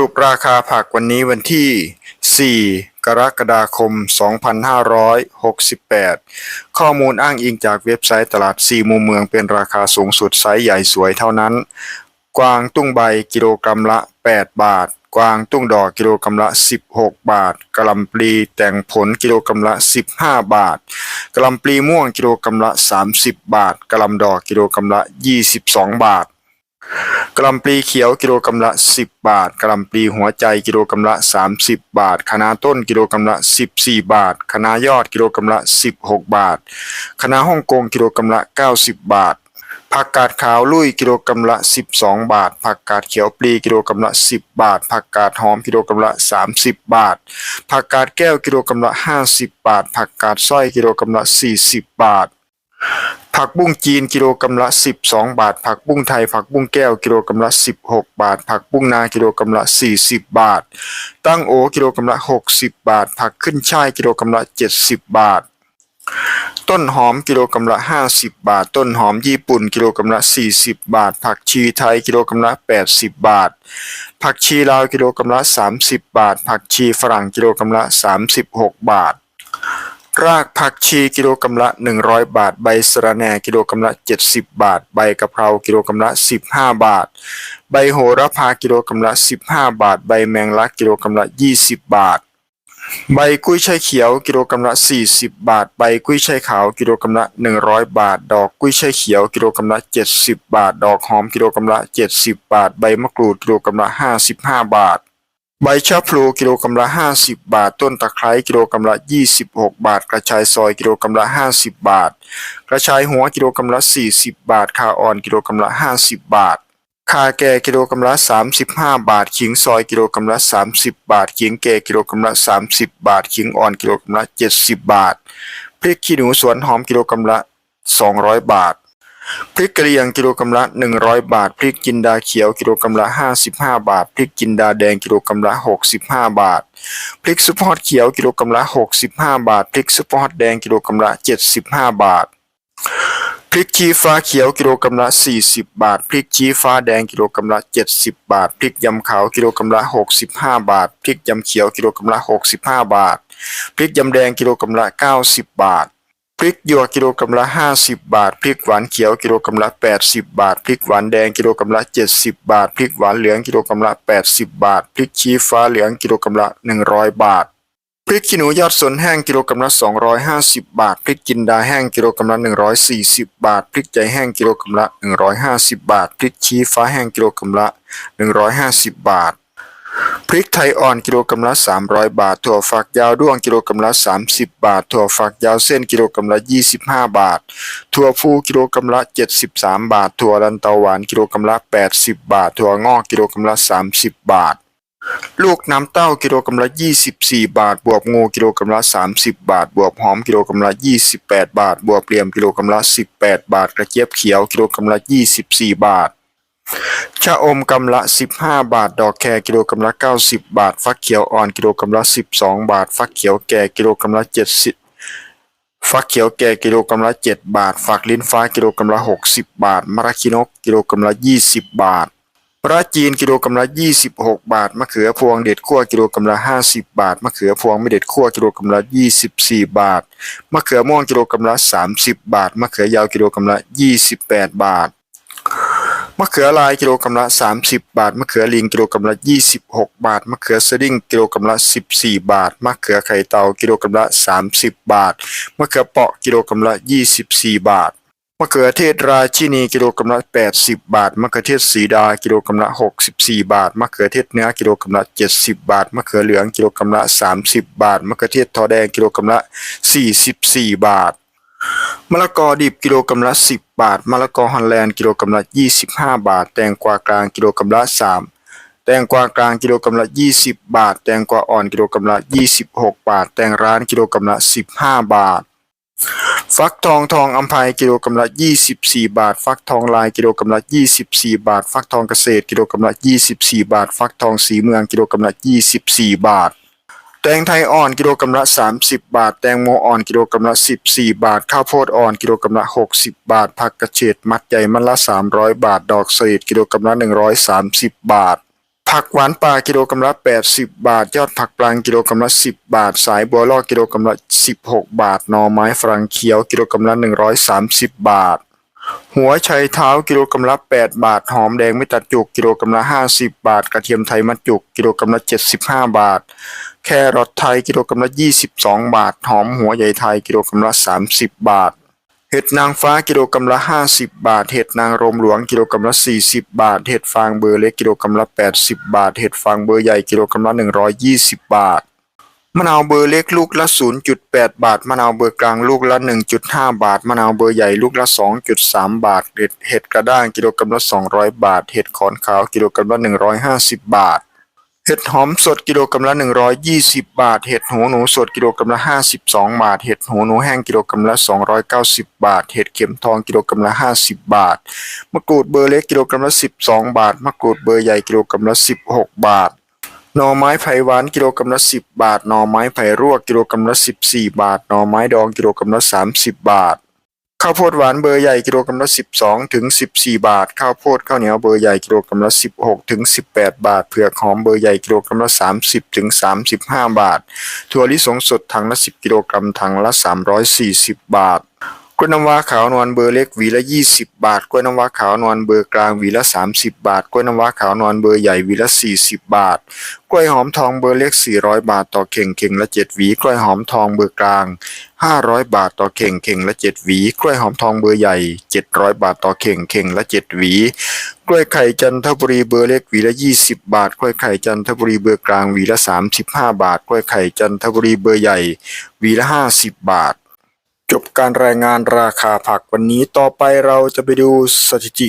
รุปราคาผักวันนี้วันที่ 4 กรกฎาคม 2568 ข้อมูลอ้างอิงจากเว็บไซต์ตลาด4มุมเมืองเป็นราคาสูงสุดไซส์ใหญ่สวยเท่านั้น กวางตุ้งใบกิโลกรัมละ 8 บาท กวางตุ้งดอกกิโลกรัมละ 16 บาทกะลำปลีแต่งผลกิโลกรัมละ 15 บาทกะลำปลีม่วงกิโลกรัมละ 30 บาทกะลำดอกกิโลกรัมละ 22 บาท กล่ำปลีเขียวกิโลกรัมละ 10 บาทกล่ำปลีหัวใจกิโลกรัมละ 30 บาทคะน้าต้นกิโลกรัมละ 14 บาทคะน้ายอดกิโลกรัมละ 16 บาทคะน้าฮ่องกงกิโลกรัมละ 90 บาทผักกาดขาวลุยกิโลกรัมละ 12 บาท ผักกาดเขียวปลีกิโลกรัมละ 10 บาท ผักกาดหอมกิโลกรัมละ 30 บาท ผักกาดแก้วกิโลกรัมละ 50 บาท ผักกาดสร้อยกิโลกรัมละ 40 บาท ผักบุ้งจีนกิโลกรัมละ 12 บาท ผักบุ้งไทย ผักบุ้งแก้วกิโลกรัมละ 16 บาท ผักบุ้งนากิโลกรัมละ 40 บาท ตั้งโอกิโลกรัมละ 60 บาท ผักขึ้นช่ายกิโลกรัมละ 70 บาท ต้นหอมกิโลกรัมละ 50 บาท ต้นหอมญี่ปุ่นกิโลกรัมละ 40 บาท ผักชีไทยกิโลกรัมละ 80 บาท ผักชีลาวกิโลกรัมละ 30 บาท ผักชีฝรั่งกิโลกรัมละ 36 บาท รากผักชีกิโลกรัมละ 100 บาท ใบสะระแหน่กิโลกรัมละ 70 บาท ใบกะเพรากิโลกรัมละ 15 บาท ใบโหระพากิโลกรัมละ 15 บาท ใบแมงลักกิโลกรัมละ 20 บาท ใบกุ้ยช่ายเขียวกิโลกรัมละ 40 บาท ใบกุ้ยช่ายขาวกิโลกรัมละ 100 บาท ดอกกุ้ยช่ายเขียวกิโลกรัมละ 70 บาท ดอกหอมกิโลกรัมละ 70 บาท ใบมะกรูดกิโลกรัมละ 55 บาท ใบชะพลูกิโลกรัมละ 50 บาท ต้นตะไคร้กิโลกรัมละ 26 บาท กระชายซอยกิโลกรัมละ 50 บาท กระชายหัวกิโลกรัมละ 40 บาทข่าอ่อนกิโลกรัมละ 50 บาทข่าแก่กิโลกรัมละ 35 บาทขิงซอยกิโลกรัมละ 30 บาทขิงแก่กิโลกรัมละ 30 บาทขิงอ่อนกิโลกรัมละ 70 บาท พริกขี้หนูสวนหอมกิโลกรัมละ 200 บาท พริกกะเหรี่ยงกิโลกรัมละ100บาท พริกจินดาเขียวกิโลกรัมละ55บาท พริกจินดาแดงกิโลกรัมละ65บาท พริกซุปฮอตเขียวกิโลกรัมละ65บาท พริกซุปฮอตแดงกิโลกรัมละ75บาท พริกชี้ฟ้าเขียวกิโลกรัมละ40บาท พริกชี้ฟ้าแดงกิโลกรัมละ70บาท พริกยำขาวกิโลกรัมละ65บาท พริกยำเขียวกิโลกรัมละ65บาท พริกยำแดงกิโลกรัมละ90บาท พริกหยวกกิโลกรัมละ 50 บาท พริกหวานเขียวกิโลกรัมละ 80 บาท พริกหวานแดงกิโลกรัมละ 70 บาท พริกหวานเหลืองกิโลกรัมละ 80 บาท พริกชี้ฟ้าเหลืองกิโลกรัมละ 100 บาท พริกขี้หนูยอดสนแห้งกิโลกรัมละ 250 บาท พริกจินดาแห้งกิโลกรัมละ 140 บาท พริกใจแห้งกิโลกรัมละ 150 บาท พริกชี้ฟ้าแห้งกิโลกรัมละ 150 บาท พริกไทยอ่อนกิโลกรัมละ 300 บาท ถั่วฝักยาวด้วงกิโลกรัมละ 30 บาท ถั่วฝักยาวเส้นกิโลกรัมละ 25 บาท ถั่วฟูกิโลกรัมละ 73 บาท ถั่วลันเตาหวานกิโลกรัมละ 80 บาท ถั่วงอกกิโลกรัมละ 30 บาท ลูกน้ำเต้ากิโลกรัมละ 24 บาท บวบงูกิโลกรัมละ 30 บาท บวบหอมกิโลกรัมละ 28 บาท บวบเหลี่ยมกิโลกรัมละ 18 บาท กระเจี๊ยบเขียวกิโลกรัมละ 24 บาท ชะอมกำละ 15 บาท ดอกแครกิโลกรัมละ 90 บาท ฟักเขียวอ่อนกิโลกรัมละ 12 บาท ฟักเขียวแก่กิโลกรัมละ 70 ฟักเขียวแก่กิโลกรัมละ 7 บาท ฝักลิ้นฟ้ากิโลกรัมละ 60 บาทมะระคินกกิโลกรัมละ 20 บาทปลาจีนกิโลกรัมละ 26 บาท มะเขือพวงเด็ดขั้วกิโลกรัมละ 50 บาท มะเขือพวงไม่เด็ดขั้วกิโลกรัมละ 24 บาท มะเขือม่วงกิโลกรัมละ 30 บาท มะเขือยาวกิโลกรัมละ 28 บาท มะเขือลายกิโลกรัมละ 30 บาท มะเขือลิงกิโลกรัมละ 26 บาท มะเขือสดิ้งกิโลกรัมละ 14 บาท มะเขือไข่เต่ากิโลกรัมละ 30 บาท มะเขือเปาะกิโลกรัมละ 24 บาทมะเขือเทศราชินีกิโลกรัมละ 80 บาท มะเขือเทศสีดากิโลกรัมละ 64 บาท มะเขือเทศเนื้อกิโลกรัมละ 70 บาท มะเขือเหลืองกิโลกรัมละ 30 บาท มะเขือเทศทอแดงกิโลกรัมละ 44 บาท มะละกอดิบกิโลกรัมละ 10 บาท มะละกอฮอลแลนด์กิโลกรัมละ 25 บาท แตงกวากลางกิโลกรัมละ 3 แตงกวากลางกิโลกรัมละ 20 บาท แตงกวาอ่อนกิโลกรัมละ 26 บาท แตงร้านกิโลกรัมละ 15 บาท ฟักทองทองอัมภัยกิโลกรัมละ 24 บาท ฟักทองลายกิโลกรัมละ 24 บาท ฟักทองเกษตรกิโลกรัมละ 24 บาท ฟักทองสีเมืองกิโลกรัมละ 24 บาท แตงไทยอ่อนกิโลกรัมละ 30 บาท แตงโมอ่อนกิโลกรัมละ 14 บาท ข้าวโพดอ่อนกิโลกรัมละ 60 บาท ผักกระเฉดมัดใหญ่มัดละ 300 บาท ดอกเสดกิโลกรัมละ 130 บาท ผักหวานป่ากิโลกรัมละ 80 บาท ยอดผักปลางกิโลกรัมละ 10 บาท สายบัวลอกกิโลกรัมละ 16 บาท หน่อไม้ฝรั่งเขียวกิโลกรัมละ 130 บาท หัวไชเท้ากิโลกรัมละ 8 บาท หอมแดงไม่ตัดจุกกิโลกรัมละ 50 บาท กระเทียมไทยมัดจุกกิโลกรัมละ 75 บาท แครอทไทยกิโลกรัมละ 22 บาท หอมหัวใหญ่ไทยกิโลกรัมละ 30 บาทเห็ดนางฟ้ากิโลกรัมละ 50 บาท เห็ดนางรมหลวงกิโลกรัมละ 40 บาท เห็ดฟางเบอร์เล็กกิโลกรัมละ 80 บาท เห็ดฟางเบอร์ใหญ่กิโลกรัมละ 120 บาท มะนาวเบอร์เล็กลูกละ 0.8 บาท มะนาวเบอร์กลางลูกละ 1.5 บาท มะนาวเบอร์ใหญ่ลูกละ 2.3 บาทเห็ดเห็ดกระด้างกิโลกรัมละ 200 บาท เห็ดขอนขาวกิโลกรัมละ 150 บาท เห็ดหอมสดกิโลกรัมละ 120 บาท เห็ดหูหนูสดกิโลกรัมละ 52 บาท เห็ดหูหนูแห้งกิโลกรัมละ 290 บาท เห็ดเข็มทองกิโลกรัมละ 50 บาท มะกรูดเบอร์เล็กกิโลกรัมละ 12 บาท มะกรูดเบอร์ใหญ่กิโลกรัมละ 16 บาท หน่อไม้ไผ่หวานกิโลกรัมละ10บาท หน่อไม้ไผ่รวกกิโลกรัมละ14บสี่บาท หน่อไม้ดองกิโลกรัมละ30บบาท ข้าวโพดหวานเบอร์ใหญ่กิโลกรัมละ12ถึง14บสี่บาท ข้าวโพดข้าวเหนียวเบอร์ใหญ่กิโลกรัมละ16ถึง18บแปดบาท เผือกหอมเบอร์ใหญ่กิโลกรัมละ30ถึง35บห้าบาท ถั่วลิสงสดถังละ10กิโลกรัมถังละ340บบาท ล้วยน้ำว้าขาวนวลเบอร์เล็กหวีละ 20 บาท กล้วยน้ำว้าขาวนวลเบอร์กลางหวีละ 30 บาท กล้วยน้ำว้าขาวนวลเบอร์ใหญ่หวีละ 40 บาท กล้วยหอมทองเบอร์เล็ก 400 บาทต่อเข่งเข่งละ 7 หวี กล้วยหอมทองเบอร์กลาง 500 บาทต่อเข่งเข่งละ 7 หวี กล้วยหอมทองเบอร์ใหญ่ 700 บาทต่อเข่งเข่งละ 7 หวี กล้วยไข่จันทบุรีเบอร์เล็กหวีละ 20 บาท กล้วยไข่จันทบุรีเบอร์กลางหวีละ 35 บาท กล้วยไข่จันทบุรีเบอร์ใหญ่หวีละ 50 บาท จบการรายงานราคาผักวันนี้ต่อไปเราจะไปดูสถิติ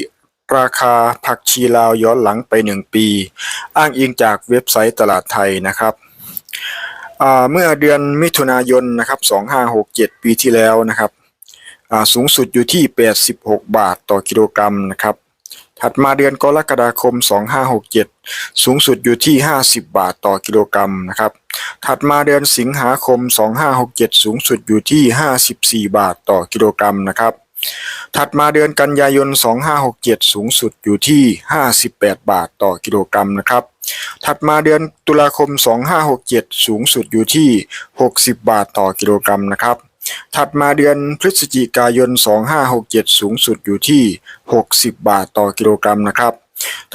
ราคาผักชีลาวย้อนหลังไป 1 ปี อ้างอิงจากเว็บไซต์ตลาดไทยนะครับเมื่อเดือนมิถุนายนนะครับ2567 ปีที่แล้วนะครับสูงสุดอยู่ที่ 86 บาทต่อกิโลกรัมนะครับ ถัดมาเดือนกรกฎาคม 2567 สูงสุดอยู่ที่ 50 บาทต่อกิโลกรัมนะครับ ถัดมาเดือนสิงหาคม 2567 สูงสุดอยู่ที่ 54 บาทต่อกิโลกรัมนะครับ ถัดมาเดือนกันยายน 2567 สูงสุดอยู่ที่ 58 บาทต่อกิโลกรัมนะครับ ถัดมาเดือนตุลาคม 2567 สูงสุดอยู่ที่ 60 บาทต่อกิโลกรัมนะครับ ถัดมาเดือนพฤศจิกายน 2567 สูงสุดอยู่ที่ 60 บาทต่อกิโลกรัมนะครับ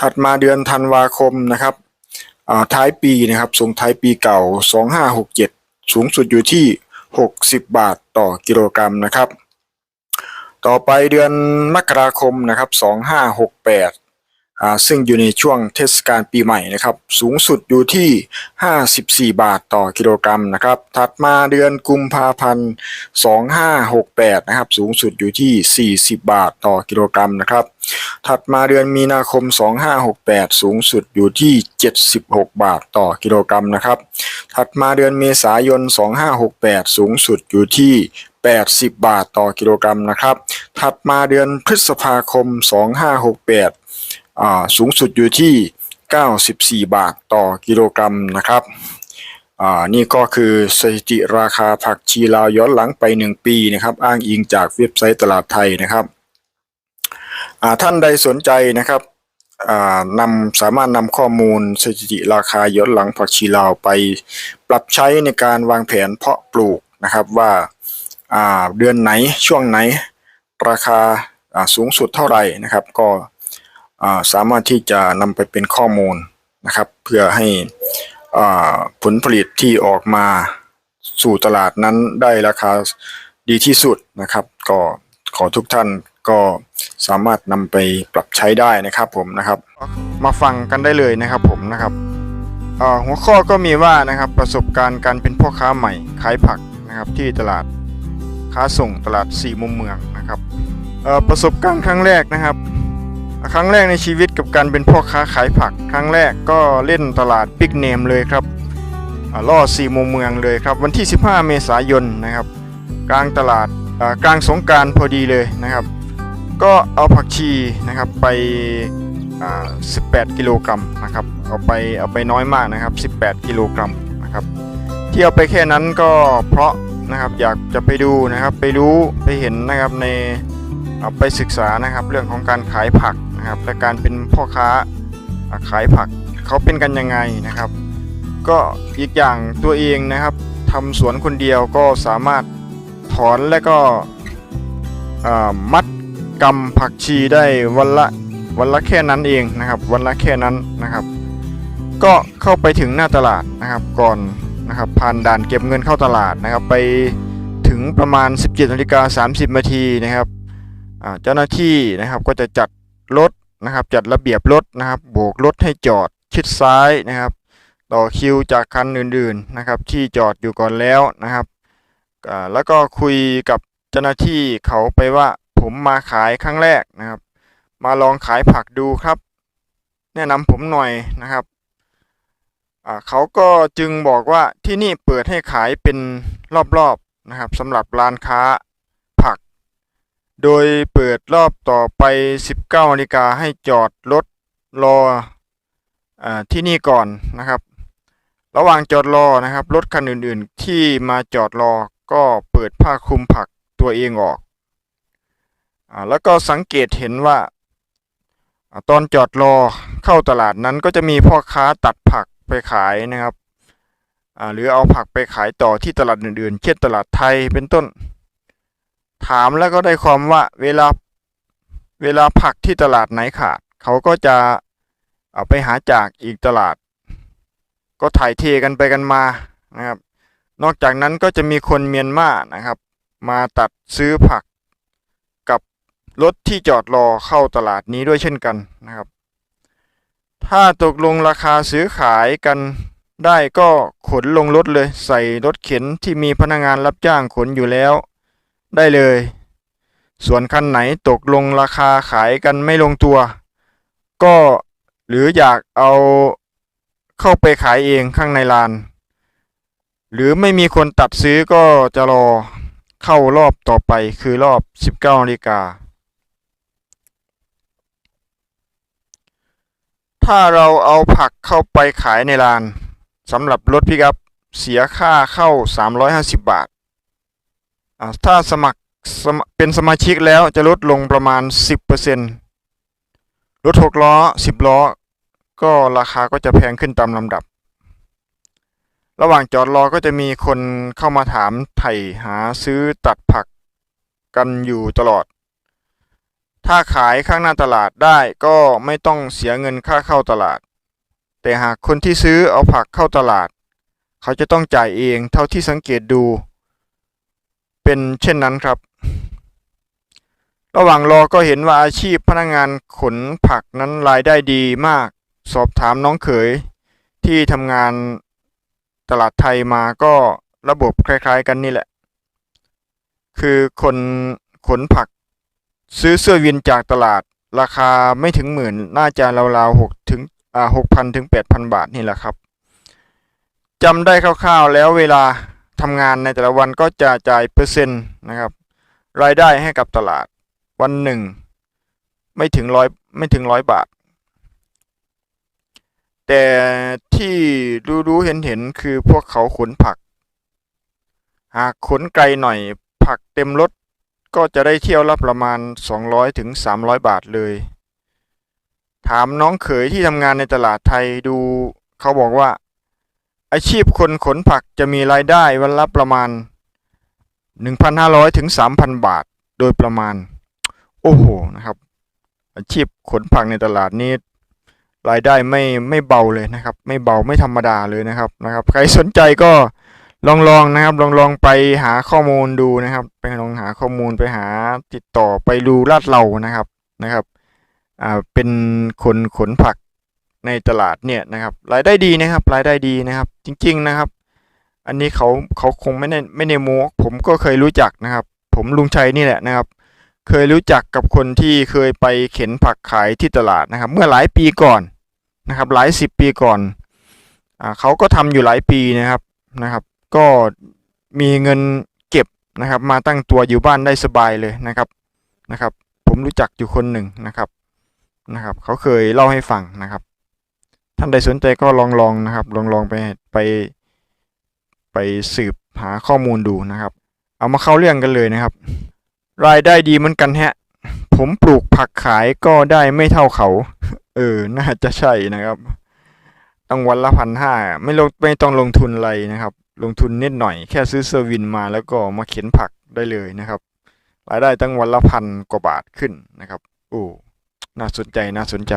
ถัดมาเดือนธันวาคมนะครับท้ายปีนะครับส่งท้ายปีเก่า 2567 สูงสุดอยู่ที่ 60 บาทต่อกิโลกรัมนะครับ ต่อไปเดือนมกราคมนะครับ 2568 ซึ่งอยู่ในช่วงเทศกาลปีใหม่นะครับ สูงสุดอยู่ที่ 54 บาทต่อกิโลกรัมนะครับ ถัดมาเดือนกุมภาพันธ์ 2568 นะครับ สูงสุดอยู่ที่ 40 บาทต่อกิโลกรัมนะครับ ถัดมาเดือนมีนาคม 2568 สูงสุดอยู่ที่ 76 บาทต่อกิโลกรัมนะครับ ถัดมาเดือนเมษายน 2568 สูงสุดอยู่ที่80 บาทต่อกิโลกรัมนะครับ ถัดมาเดือนพฤษภาคม 2568 สูงสุดอยู่ที่ 94 บาทต่อกิโลกรัมนะครับอ่านี่ก็คือสถิติราคาผักชีลาวย้อนหลังไป 1 ปีนะครับ อ้างอิงจากเว็บไซต์ตลาดไทยนะครับอ่าท่านใดสนใจนะครับอ่านำสามารถนำข้อมูลสถิติราคาย้อนหลังผักชีลาวไป ปรับใช้ในการวางแผนเพาะปลูกนะครับว่าอ่าเดือนไหนช่วงไหนราคาอ่าสูงสุดเท่าไหร่นะครับ ก็ สามารถที่จะนำไปเป็นข้อมูลนะครับ เพื่อให้ผลผลิตที่ออกมาสู่ตลาดนั้นได้ราคาดีที่สุดนะครับ ก็ขอทุกท่านก็สามารถนำไปปรับใช้ได้นะครับผมนะครับ มาฟังกันได้เลยนะครับผมนะครับหัวข้อก็มีว่านะครับประสบการณ์การเป็นพ่อค้าใหม่ขายผักนะครับที่ตลาดค้าส่งตลาดสี่มุมเมืองนะครับประสบการณ์ครั้งแรกนะครับ ครั้งแรกในชีวิตกับการเป็นพ่อค้าขายผัก ครั้งแรกก็เล่นตลาดบิ๊กเนมเลยครับล่อสี่มุมเมืองเลยครับ วันที่ 15 เมษายนนะครับ กลางตลาดกลางสงการพอดีเลยนะครับ ก็เอาผักชีนะครับไป 18 กิโลกรัมนะครับเอาไปเอาไปน้อยมากนะครับ 18 กิโลกรัมนะครับที่เอาไปแค่นั้นก็เพราะนะครับอยากจะไปดูนะครับไปรู้ไปเห็นนะครับในเอาไปศึกษานะครับเรื่องของการขายผัก นะครับ และการเป็นพ่อค้าขายผักเขาเป็นกันยังไงนะครับ ก็อีกอย่างตัวเองนะครับทำสวนคนเดียวก็สามารถถอนและก็มัดกำผักชีได้วันละวันละแค่นั้นเองนะครับ วันละแค่นั้นนะครับ ก็เข้าไปถึงหน้าตลาดนะครับก่อนนะครับผ่านด่านเก็บเงินเข้าตลาดนะครับ ไปถึงประมาณ 17นาฬิกา30นาทีนะครับเจ้าหน้าที่นะครับก็จะจัด รถนะครับ จัดระเบียบรถนะครับโบกรถให้จอดชิดซ้ายนะครับ ต่อคิวจากคันอื่นๆนะครับ ที่จอดอยู่ก่อนแล้วนะครับแล้วก็คุยกับเจ้าหน้าที่เขาไปว่าผมมาขายครั้งแรกนะครับ มาลองขายผักดูครับ แนะนำผมหน่อยนะครับเขาก็จึงบอกว่าที่นี่เปิดให้ขายเป็นรอบๆนะครับสำหรับร้านค้า โดยเปิดรอบต่อไป 19นาฬิกาให้จอดรถรออที่นี่ก่อนนะครับ ระหว่างจอดรอนะครับรถคันอื่นๆ ที่มาจอดรอก็เปิดผ้าคลุมผักตัวเองออกอแล้วก็สังเกตเห็นว่าอตอนจอดรอเข้าตลาดนั้นก็จะมีพ่อค้าตัดผักไปขายนะครับหรือเอาผักไปขายต่อที่ตลาดอื่นๆ เช่นตลาดไทยเป็นต้น ถามแล้วก็ได้ความว่าเวลาเวลาผักที่ตลาดไหนขาด เขาก็จะเอาไปหาจากอีกตลาด ก็ถ่ายเทกันไปกันมานะครับ นอกจากนั้นก็จะมีคนเมียนมานะครับ มาตัดซื้อผักกับรถที่จอดรอเข้าตลาดนี้ด้วยเช่นกันนะครับ ถ้าตกลงราคาซื้อขายกันได้ก็ขนลงรถเลยใส่รถเข็นที่มีพนักงานรับจ้างขนอยู่แล้ว ได้เลย ส่วนคันไหนตกลงราคาขายกันไม่ลงตัว ก็หรืออยากเอาเข้าไปขายเองข้างในลาน หรือไม่มีคนตัดซื้อก็จะรอเข้ารอบต่อไปคือรอบ 19นาฬิกา ถ้าเราเอาผักเข้าไปขายในลานสำหรับรถพิกัพเสียค่าเข้า 350 บาทอ่า ถ้าสมัครเป็นสมาชิกแล้วจะลดลงประมาณ 10%รถ6ล้อ 10 ล้อ ก็ราคาก็จะแพงขึ้นตามลำดับ ระหว่างจอดรอก็จะมีคนเข้ามาถามไถ่หาซื้อตัดผักกันอยู่ตลอด ถ้าขายข้างหน้าตลาดได้ก็ไม่ต้องเสียเงินค่าเข้าตลาด แต่หากคนที่ซื้อเอาผักเข้าตลาด เขาจะต้องจ่ายเองเท่าที่สังเกตดู เป็นเช่นนั้นครับ ระหว่างรอก็เห็นว่าอาชีพพนักงานขนผักนั้นรายได้ดีมาก สอบถามน้องเขยที่ทำงานตลาดไทยมาก็ระบบคล้ายๆกันนี่แหละ คือคนขนผัก ซื้อเสื้อวินจากตลาดราคาไม่ถึงหมื่น น่าจะราวๆหกถึงอ่าหกพันถึงแปดพันบาทนี่แหละครับจำได้คร่าวๆแล้วเวลา ทำงานในแต่ละวันก็จะจ่ายเปอร์เซ็นต์นะครับ รายได้ให้กับตลาดวันหนึ่ง ไม่ถึงร้อยไม่ถึงร้อยบาท แต่ที่รู้รู้เห็นเห็นคือพวกเขาขนผัก หากขนไกลหน่อยผักเต็มรถก็จะได้เที่ยวละประมาณ 200ถึง300 บาทเลย ถามน้องเขยที่ทำงานในตลาดไทยดู เขาบอกว่า อาชีพคนขนผักจะมีรายได้วันละประมาณ 1,500ถึง3,000 บาทโดยประมาณ โอ้โหนะครับ อาชีพขนผักในตลาดนี้ รายได้ไม่ไม่เบาเลยนะครับ ไม่เบาไม่ธรรมดาเลยนะครับนะครับ ใครสนใจก็ลองลองนะครับ ลองลองไปหาข้อมูลดูนะครับ ไปลองหาข้อมูลไปหาติดต่อไปดูลาดเรานะครับนะครับ อ่าเป็นคนขนผัก ในตลาดเนี่ยนะครับรายได้ดีนะครับรายได้ดีนะครับ จริง ๆนะครับ อันนี้เขาเขาคงไม่ได้ไม่ได้โม้ผมก็เคยรู้จักนะครับ ผมลุงชัยนี่แหละนะครับ เคยรู้จักกับคนที่เคยไปเข็นผักขายที่ตลาดนะครับ เมื่อหลายปีก่อนนะครับ หลายสิบปีก่อนอ่าเขาก็ทำอยู่หลายปีนะครับนะครับ ก็มีเงินเก็บนะครับ มาตั้งตัวอยู่บ้านได้สบายเลยนะครับนะครับ ผมรู้จักอยู่คนหนึ่งนะครับนะครับ เขาเคยเล่าให้ฟังนะครับ ท่านใดสนใจก็ลองลองนะครับ ลองลองไปไปไปสืบหาข้อมูลดูนะครับ เอามาเข้าเรื่องกันเลยนะครับ รายได้ดีเหมือนกันแฮะ ผมปลูกผักขายก็ได้ไม่เท่าเขา เออ น่าจะใช่นะครับ ต้องวันละพันห้าไม่ลงไม่ต้องลงทุนอะไรนะครับ ลงทุนนิดหน่อยแค่ซื้อเซอร์วินมาแล้วก็มาเข็นผักได้เลยนะครับ รายได้ตั้งวันละพันกว่าบาทขึ้นนะครับ โอ้ น่าสนใจน่าสนใจ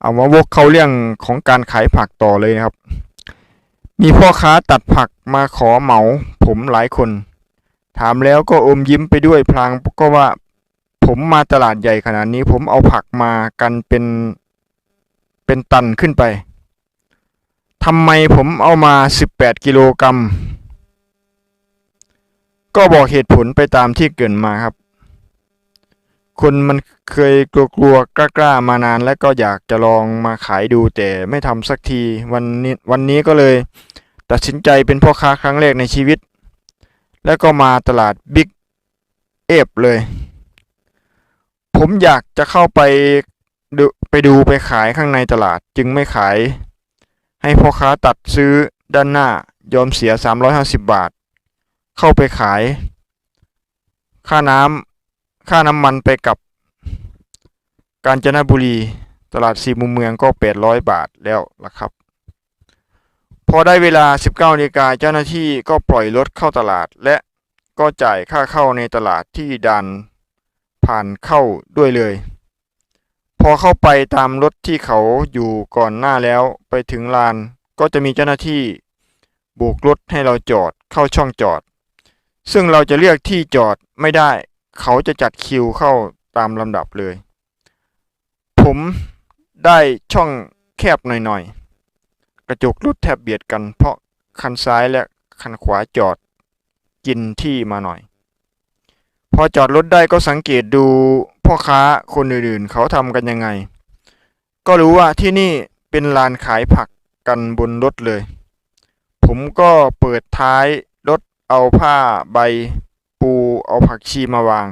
เอามาวกเข้าเรื่องของการขายผักต่อเลยนะครับ มีพ่อค้าตัดผักมาขอเหมาผมหลายคน ถามแล้วก็อมยิ้มไปด้วยพลางก็ว่าผมมาตลาดใหญ่ขนาดนี้ ผมเอาผักมากันเป็นเป็นตันขึ้นไปทำไมผมเอามา 18 กิโลกรัม ก็บอกเหตุผลไปตามที่เกินมาครับ คนมันเคยกลัวๆกล้าๆมานาน แล้วก็อยากจะลองมาขายดูแต่ไม่ทำสักทีวันนี้วันนี้ก็เลย ตัดสินใจเป็นพ่อค้าครั้งแรกในชีวิต แล้วก็มาตลาดบิ๊กเอฟเลย ผมอยากจะเข้าไปดูไปดูไปขายข้างในตลาดจึงไม่ขาย ให้พ่อค้าตัดซื้อด้านหน้ายอมเสีย 350 บาท เข้าไปขาย ค่าน้ำ ค่าน้ำมันไปกับ กาญจนบุรี ตลาดสี่มุมเมืองก็ 800 บาทแล้วล่ะครับ พอได้เวลา 19นาฬิกาเจ้าหน้าที่ก็ปล่อยรถเข้าตลาด และก็จ่ายค่าเข้าในตลาดที่ด่านผ่านเข้าด้วยเลย พอเข้าไปตามรถที่เขาอยู่ก่อนหน้าแล้วไปถึงลานก็จะมีเจ้าหน้าที่โบกรถให้เราจอดเข้าช่องจอด ซึ่งเราจะเลือกที่จอดไม่ได้ เขาจะจัดคิวเข้าตามลำดับเลย ผมได้ช่องแคบหน่อยๆ กระจกรถแทบเบียดกัน เพราะคันซ้ายและคันขวาจอดกินที่มาหน่อย พอจอดรถได้ก็สังเกตดูพ่อค้าคนอื่นๆ เขาทำกันยังไง ก็รู้ว่าที่นี่เป็นลานขายผักกันบนรถเลย ผมก็เปิดท้ายรถเอาผ้าใบ เอาผักชีมาวาง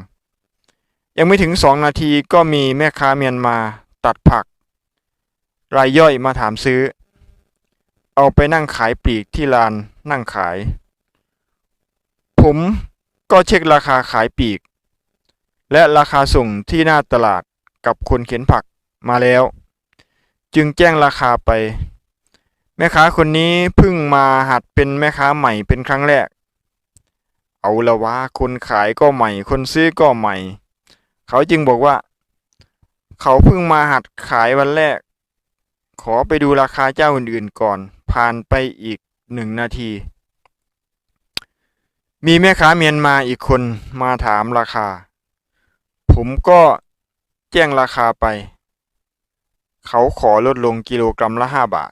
ยังไม่ถึงสองนาทีก็มีแม่ค้าเมียนมาตัดผัก รายย่อยมาถามซื้อ เอาไปนั่งขายปลีกที่ลานนั่งขาย ผมก็เช็คราคาขายปลีก และราคาส่งที่หน้าตลาดกับคนเข็นผักมาแล้ว จึงแจ้งราคาไป แม่ค้าคนนี้เพิ่งมาหัดเป็นแม่ค้าใหม่เป็นครั้งแรก เอาละวะคนขายก็ใหม่ คนซื้อก็ใหม่ เขาจึงบอกว่า เขาเพิ่งมาหัดขายวันแรก ขอไปดูราคาเจ้าอื่นๆก่อน ผ่านไปอีกหนึ่งนาที มีแม่ค้าเมียนมาอีกคนมาถามราคา ผมก็แจ้งราคาไป เขาขอลดลงกิโลกรัมละห้าบาท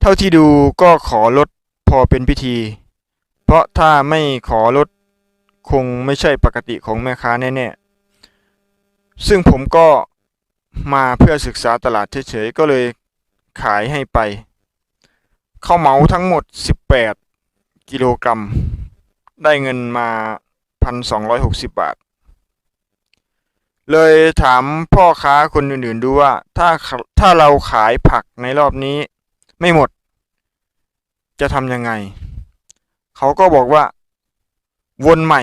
เท่าที่ดูก็ขอลดพอเป็นพิธี เพราะถ้าไม่ขอลดคงไม่ใช่ปกติของแม่ค้าแน่ๆ ซึ่งผมก็มาเพื่อศึกษาตลาดเฉยๆ ก็เลยขายให้ไป เข้าเหมาทั้งหมด 18 กิโลกรัม ได้เงินมา 1,260 บาท เลยถามพ่อค้าคนอื่นๆดูว่าถ้าถ้าเราขายผักในรอบนี้ไม่หมด จะทำยังไง เขาก็บอกว่า วนใหม่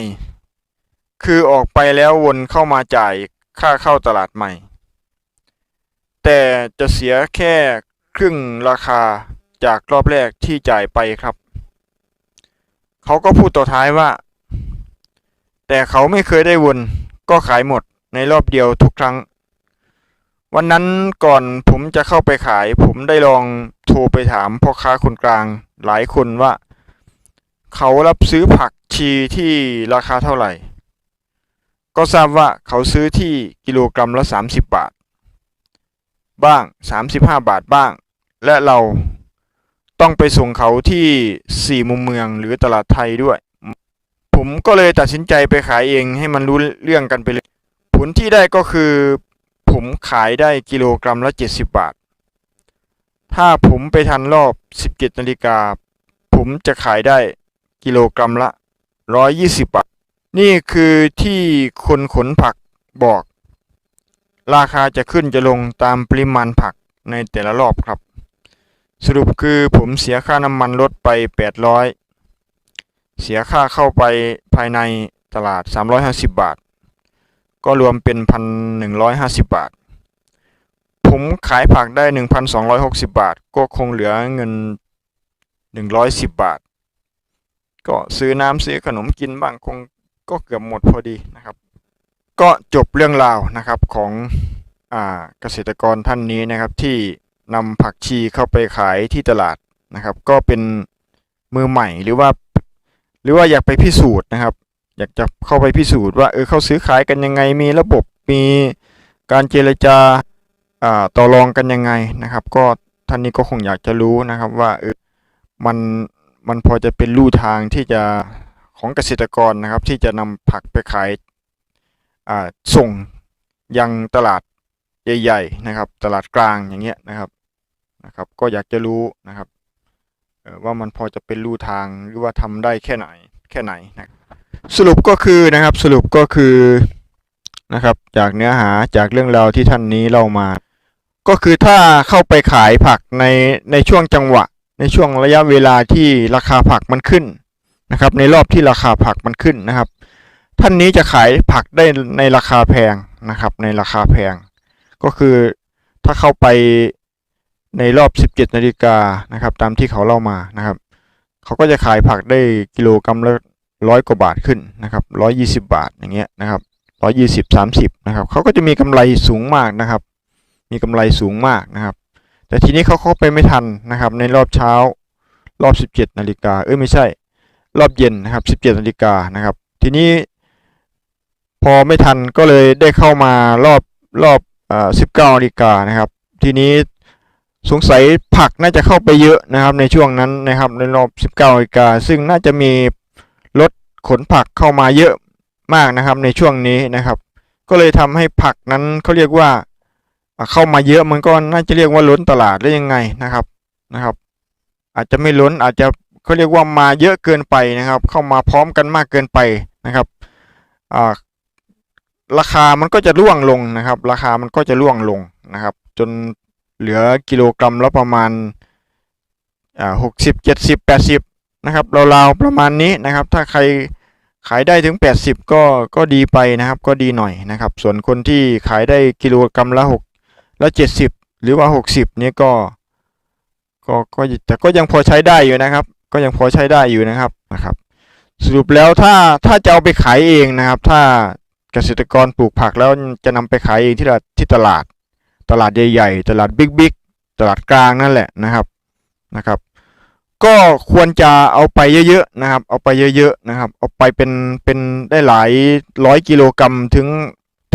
คือออกไปแล้ววนเข้ามาจ่ายค่าเข้าตลาดใหม่ แต่จะเสียแค่ครึ่งราคาจากรอบแรกที่จ่ายไปครับ เขาก็พูดต่อท้ายว่า แต่เขาไม่เคยได้วนก็ขายหมดในรอบเดียวทุกครั้ง วันนั้นก่อนผมจะเข้าไปขาย ผมได้ลองโทรไปถามพ่อค้าคนกลางหลายคนว่า เขารับซื้อผักชีที่ราคาเท่าไหร่ ก็ทราบว่าเขาซื้อที่กิโลกรัมละ 30 บาท บ้าง 35 บาทบ้าง และเราต้องไปส่งเขาที่สี่มุมเมืองหรือตลาดไทยด้วย ผมก็เลยตัดสินใจไปขายเองให้มันรู้เรื่องกันไปเลย ผลที่ได้ก็คือ ผมขายได้กิโลกรัมละ 70 บาท ถ้าผมไปทันรอบ 17นาฬิกาผมจะขายได้ กิโลกรัมละ 120 บาท นี่คือที่คนขนผักบอก ราคาจะขึ้นจะลงตามปริมาณผักในแต่ละรอบครับ สรุปคือผมเสียค่าน้ำมันรถไป 800 เสียค่าเข้าไปภายในตลาด 350 บาท ก็รวมเป็น 1,150 บาท ผมขายผักได้ 1,260 บาท ก็คงเหลือเงิน 110 บาท ก็ซื้อน้ำซื้อขนมกินบ้างคงก็เกือบหมดพอดีนะครับ ก็จบเรื่องราวนะครับของอเกษตรกรท่านนี้นะครับที่นำผักชีเข้าไปขายที่ตลาดนะครับ ก็เป็นมือใหม่หรือว่า หรือว่าอยากไปพิสูจน์นะครับ อยากจะเข้าไปพิสูจน์ว่าเออเขาซื้อขายกันยังไงมีระบบมีการเจรจาอ่าต่อรองกันยังไงนะครับ ก็ท่านนี้ก็คงอยากจะรู้นะครับว่าเออมัน มันพอจะเป็นลู่ทางที่จะของเกษตรกรนะครับ ที่จะนำผักไปขายส่งยังตลาดใหญ่ๆนะครับ ตลาดกลางอย่างเงี้ยนะครับนะครับ ก็อยากจะรู้นะครับว่ามันพอจะเป็นลู่ทางหรือว่าทำได้แค่ไหนแค่ไหนนะสรุปก็คือนะครับสรุปก็คือนะครับ จากเนื้อหาจากเรื่องราวที่ท่านนี้เล่ามา ก็คือถ้าเข้าไปขายผักในในช่วงจังหวะ ในช่วงระยะเวลาที่ราคาผักมันขึ้นนะครับ ในรอบที่ราคาผักมันขึ้นนะครับ ท่านนี้จะขายผักได้ในราคาแพงนะครับ ในราคาแพง ก็คือถ้าเข้าไปในรอบ 17 นาฬิกานะครับ ตามที่เขาเล่ามานะครับ เขาก็จะขายผักได้กิโลกรัมละร้อยกว่าบาทขึ้นนะครับร้อยยี่สิบาทอย่างเงี้ยนะครับร้อยยี่สิบสามสิบนะครับเขาก็จะมีกำไรสูงมากนะครับ มีกำไรสูงมากนะครับ แต่ทีนี้เขาเข้าไปไม่ทันนะครับ ในรอบเช้ารอบสิบเจ็ดนาฬิกาเอ้ยไม่ใช่ รอบเย็นนะครับสิบเจ็ดนาฬิกานะครับ ทีนี้พอไม่ทันก็เลยได้เข้ามารอบรอบอ่าสิบเก้านาฬิกานะครับ ทีนี้สงสัยผักน่าจะเข้าไปเยอะนะครับ ในช่วงนั้นนะครับ ในรอบสิบเก้านาฬิกาซึ่งน่าจะมีรถขนผักเข้ามาเยอะมากนะครับ ในช่วงนี้นะครับ ก็เลยทำให้ผักนั้นเขาเรียกว่า เข้ามาเยอะมันก็น่าจะเรียกว่าล้นตลาดได้ยังไงนะครับนะครับ อาจจะไม่ล้นอาจจะเขาเรียกว่ามาเยอะเกินไปนะครับ เข้ามาพร้อมกันมากเกินไปนะครับอ่าราคามันก็จะร่วงลงนะครับ ราคามันก็จะร่วงลงนะครับ จนเหลือกิโลกรัมละประมาณอ่าหกสิบเจ็ดสิบแปดสิบนะครับราวๆประมาณนี้นะครับ ถ้าใครขายได้ถึง 80 ก็ก็ดีไปนะครับ ก็ดีหน่อยนะครับ ส่วนคนที่ขายได้กิโลกรัมละ 6ละ70หรือว่า60เนี่ยก็ก็ก็แต่ก็ยังพอใช้ได้อยู่นะครับ ก็ยังพอใช้ได้อยู่นะครับนะครับ สรุปแล้วถ้าถ้าจะเอาไปขายเองนะครับ ถ้าเกษตรกรปลูกผักแล้วจะนำไปขายเองที่ตลาดที่ตลาด ตลาดใหญ่ๆ ตลาดบิ๊กๆ ตลาดกลางนั่นแหละนะครับนะครับ ก็ควรจะเอาไปเยอะๆนะครับ เอาไปเยอะๆนะครับ เอาไปเป็นเป็นได้หลายร้อยกิโลกรัมถึง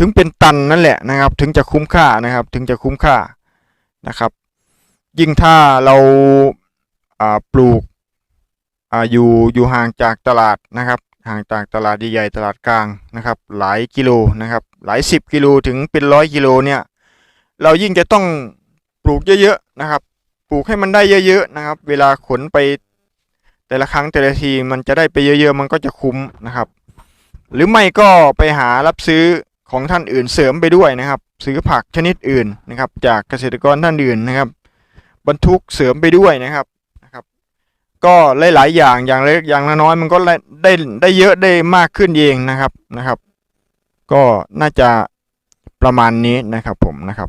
ถึงเป็นตันนั่นแหละนะครับ ถึงจะคุ้มค่านะครับ ถึงจะคุ้มค่านะครับ ยิ่งถ้าเราอ่าปลูกอ่าอยู่อยู่ห่างจากตลาดนะครับ ห่างจากตลาดใหญ่ๆตลาดกลางนะครับ หลายกิโลนะครับ หลายสิบกิโลถึงเป็นร้อยกิโลเนี่ย เรายิ่งจะต้องปลูกเยอะๆนะครับ ปลูกให้มันได้เยอะๆนะครับ เวลาขนไปแต่ละครั้งแต่ละทีมันจะได้ไปเยอะๆ มันก็จะคุ้มนะครับ หรือไม่ก็ไปหารับซื้อ ของท่านอื่นเสริมไปด้วยนะครับ ซื้อผักชนิดอื่นนะครับ จากเกษตรกรท่านอื่นนะครับ บรรทุกเสริมไปด้วยนะครับนะครับ ก็หลายๆอย่างอย่างเล็กอย่างน้อยมันก็ได้ได้ได้เยอะได้มากขึ้นเองนะครับนะครับ ก็น่าจะประมาณนี้นะครับผมนะครับ